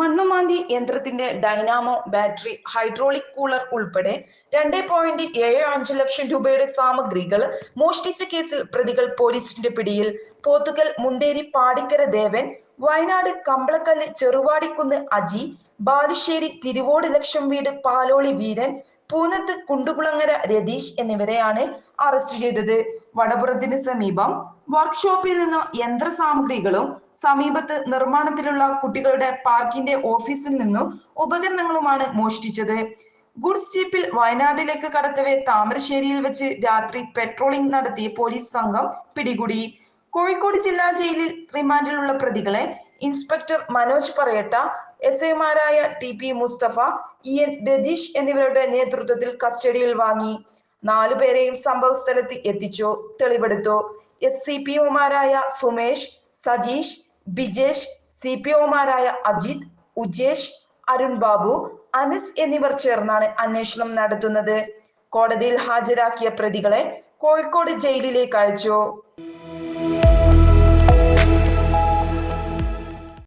മണ്ണുമാന്തി യന്ത്രത്തിന്റെ Dynamo battery hydraulic cooler ഉൾപ്പെടെ രണ്ട് പോയിന്റ് ഏഴ് അഞ്ച് ലക്ഷം രൂപയുടെ സാമഗ്രികൾ മോഷ്ടിച്ച കേസിൽ പ്രതികൾ പോലീസിന്റെ പിടിയിൽ. പോത്തുകൽ മുണ്ടേരി പാടിക്കര ദേവൻ വയനാട് കമ്പളക്കല്ല് ചെറുവാടിക്കുന്ന് അജി ബാലുശ്ശേരി തിരുവോട് ലക്ഷം വീട് പാലോളി വീരൻ പൂനത്ത് കുണ്ടുകുളങ്ങര രതീഷ് എന്നിവരെയാണ് അറസ്റ്റ് ചെയ്തത്. വടപുറത്തിന് സമീപം വർക്ക്ഷോപ്പിൽ നിന്ന് യന്ത്ര സാമഗ്രികളും സമീപത്ത് നിർമ്മാണത്തിലുള്ള കുട്ടികളുടെ പാർക്കിന്റെ ഓഫീസിൽ നിന്നും ഉപകരണങ്ങളുമാണ് മോഷ്ടിച്ചത്. ഗുഡ്സ് ജീപ്പിൽ വയനാട്ടിലേക്ക് കടത്തവേ താമരശ്ശേരിയിൽ വെച്ച് രാത്രി പെട്രോളിംഗ് നടത്തിയ പോലീസ് സംഘം പിടികൂടി. കോഴിക്കോട് ജില്ലാ ജയിലിൽ റിമാൻഡിലുള്ള പ്രതികളെ ഇൻസ്പെക്ടർ മനോജ് പറയട്ട എസ് ഐമാരായ T P Mustafa E N Ratheesh എന്നിവരുടെ നേതൃത്വത്തിൽ കസ്റ്റഡിയിൽ വാങ്ങി. നാലുപേരെയും സംഭവ സ്ഥലത്ത് എത്തിച്ചു തെളിവെടുത്തു. എസ് സി പി ഒമാരായ സുമേഷ് സജീഷ് ബിജേഷ് സി പി ഒമാരായ അജിത് ഉജേഷ് അരുൺ ബാബു അനസ് എന്നിവർ ചേർന്നാണ് അന്വേഷണം നടത്തുന്നത്. കോടതിയിൽ ഹാജരാക്കിയ പ്രതികളെ കോഴിക്കോട് ജയിലിലേക്ക് അയച്ചു.